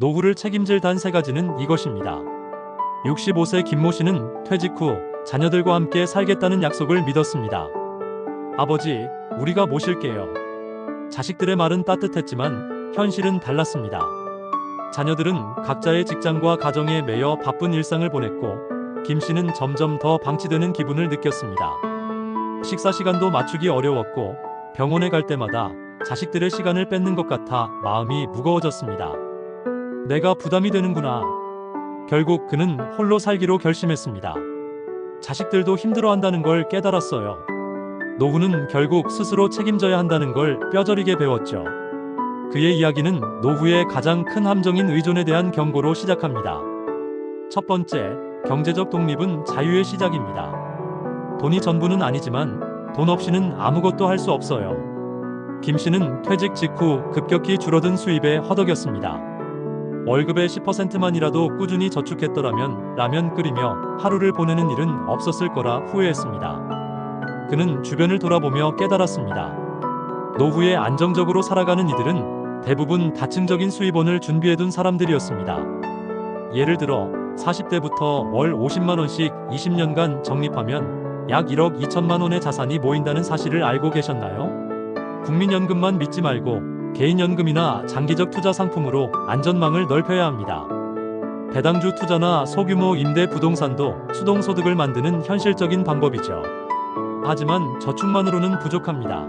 노후를 책임질 단 세 가지는 이것입니다. 65세 김모 씨는 퇴직 후 자녀들과 함께 살겠다는 약속을 믿었습니다. 아버지, 우리가 모실게요. 자식들의 말은 따뜻했지만 현실은 달랐습니다. 자녀들은 각자의 직장과 가정에 매여 바쁜 일상을 보냈고 김 씨는 점점 더 방치되는 기분을 느꼈습니다. 식사 시간도 맞추기 어려웠고 병원에 갈 때마다 자식들의 시간을 뺏는 것 같아 마음이 무거워졌습니다. 내가 부담이 되는구나. 결국 그는 홀로 살기로 결심했습니다. 자식들도 힘들어한다는 걸 깨달았어요. 노후는 결국 스스로 책임져야 한다는 걸 뼈저리게 배웠죠. 그의 이야기는 노후의 가장 큰 함정인 의존에 대한 경고로 시작합니다. 첫 번째, 경제적 독립은 자유의 시작입니다. 돈이 전부는 아니지만 돈 없이는 아무것도 할 수 없어요. 김 씨는 퇴직 직후 급격히 줄어든 수입에 허덕였습니다. 월급의 10%만이라도 꾸준히 저축했더라면 라면 끓이며 하루를 보내는 일은 없었을 거라 후회했습니다. 그는 주변을 돌아보며 깨달았습니다. 노후에 안정적으로 살아가는 이들은 대부분 다층적인 수입원을 준비해둔 사람들이었습니다. 예를 들어 40대부터 월 50만 원씩 20년간 적립하면 약 1억 2천만 원의 자산이 모인다는 사실을 알고 계셨나요? 국민연금만 믿지 말고 개인연금이나 장기적 투자 상품으로 안전망을 넓혀야 합니다. 배당주 투자나 소규모 임대 부동산도 수동소득을 만드는 현실적인 방법이죠. 하지만 저축만으로는 부족합니다.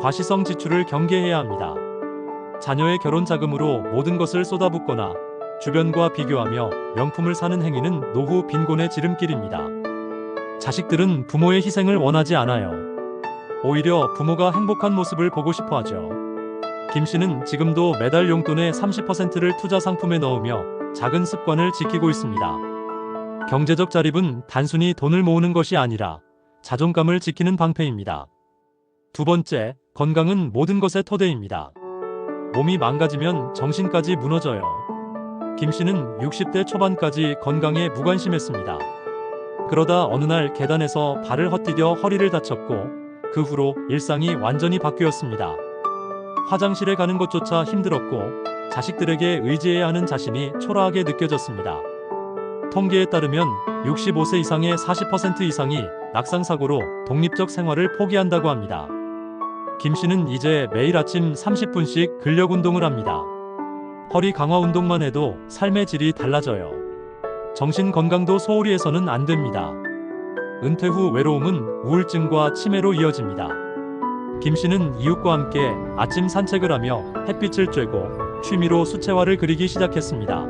과시성 지출을 경계해야 합니다. 자녀의 결혼 자금으로 모든 것을 쏟아붓거나 주변과 비교하며 명품을 사는 행위는 노후 빈곤의 지름길입니다. 자식들은 부모의 희생을 원하지 않아요. 오히려 부모가 행복한 모습을 보고 싶어 하죠. 김 씨는 지금도 매달 용돈의 30%를 투자 상품에 넣으며 작은 습관을 지키고 있습니다. 경제적 자립은 단순히 돈을 모으는 것이 아니라 자존감을 지키는 방패입니다. 두 번째, 건강은 모든 것의 토대입니다. 몸이 망가지면 정신까지 무너져요. 김 씨는 60대 초반까지 건강에 무관심했습니다. 그러다 어느 날 계단에서 발을 헛디뎌 허리를 다쳤고 그 후로 일상이 완전히 바뀌었습니다. 화장실에 가는 것조차 힘들었고 자식들에게 의지해야 하는 자신이 초라하게 느껴졌습니다. 통계에 따르면 65세 이상의 40% 이상이 낙상사고로 독립적 생활을 포기한다고 합니다. 김 씨는 이제 매일 아침 30분씩 근력 운동을 합니다. 허리 강화 운동만 해도 삶의 질이 달라져요. 정신 건강도 소홀히 해서는 안 됩니다. 은퇴 후 외로움은 우울증과 치매로 이어집니다. 김 씨는 이웃과 함께 아침 산책을 하며 햇빛을 쬐고 취미로 수채화를 그리기 시작했습니다.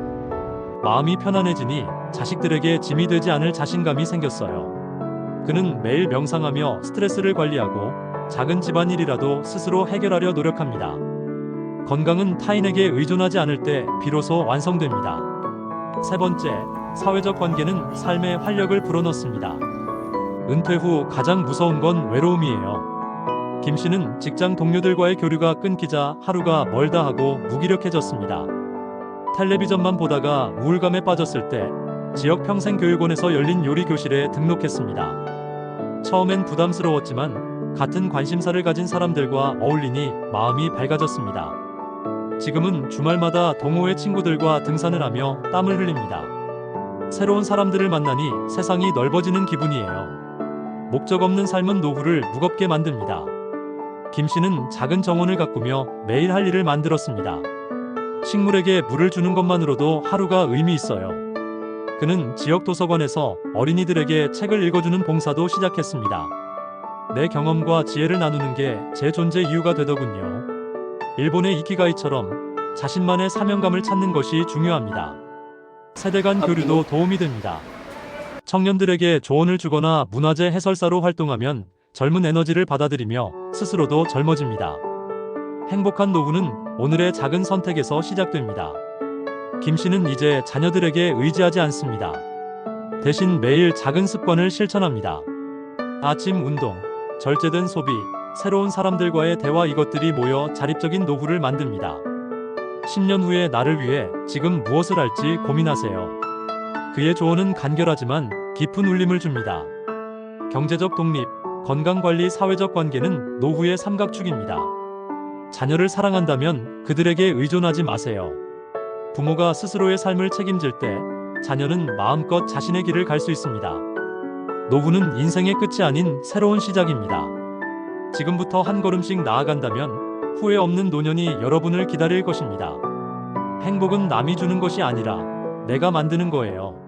마음이 편안해지니 자식들에게 짐이 되지 않을 자신감이 생겼어요. 그는 매일 명상하며 스트레스를 관리하고 작은 집안일이라도 스스로 해결하려 노력합니다. 건강은 타인에게 의존하지 않을 때 비로소 완성됩니다. 세 번째, 사회적 관계는 삶의 활력을 불어넣습니다. 은퇴 후 가장 무서운 건 외로움이에요. 김 씨는 직장 동료들과의 교류가 끊기자 하루가 멀다 하고 무기력해졌습니다. 텔레비전만 보다가 우울감에 빠졌을 때 지역 평생교육원에서 열린 요리 교실에 등록했습니다. 처음엔 부담스러웠지만 같은 관심사를 가진 사람들과 어울리니 마음이 밝아졌습니다. 지금은 주말마다 동호회 친구들과 등산을 하며 땀을 흘립니다. 새로운 사람들을 만나니 세상이 넓어지는 기분이에요. 목적 없는 삶은 노후를 무겁게 만듭니다. 김 씨는 작은 정원을 가꾸며 매일 할 일을 만들었습니다. 식물에게 물을 주는 것만으로도 하루가 의미 있어요. 그는 지역 도서관에서 어린이들에게 책을 읽어주는 봉사도 시작했습니다. 내 경험과 지혜를 나누는 게 제 존재 이유가 되더군요. 일본의 이키가이처럼 자신만의 사명감을 찾는 것이 중요합니다. 세대 간 교류도 도움이 됩니다. 청년들에게 조언을 주거나 문화재 해설사로 활동하면 젊은 에너지를 받아들이며 스스로도 젊어집니다. 행복한 노후는 오늘의 작은 선택에서 시작됩니다. 김 씨는 이제 자녀들에게 의지하지 않습니다. 대신 매일 작은 습관을 실천합니다. 아침 운동, 절제된 소비, 새로운 사람들과의 대화 이것들이 모여 자립적인 노후를 만듭니다. 10년 후의 나를 위해 지금 무엇을 할지 고민하세요. 그의 조언은 간결하지만 깊은 울림을 줍니다. 경제적 독립, 건강관리, 사회적 관계는 노후의 삼각축입니다. 자녀를 사랑한다면 그들에게 의존하지 마세요. 부모가 스스로의 삶을 책임질 때 자녀는 마음껏 자신의 길을 갈 수 있습니다. 노후는 인생의 끝이 아닌 새로운 시작입니다. 지금부터 한 걸음씩 나아간다면 후회 없는 노년이 여러분을 기다릴 것입니다. 행복은 남이 주는 것이 아니라 내가 만드는 거예요.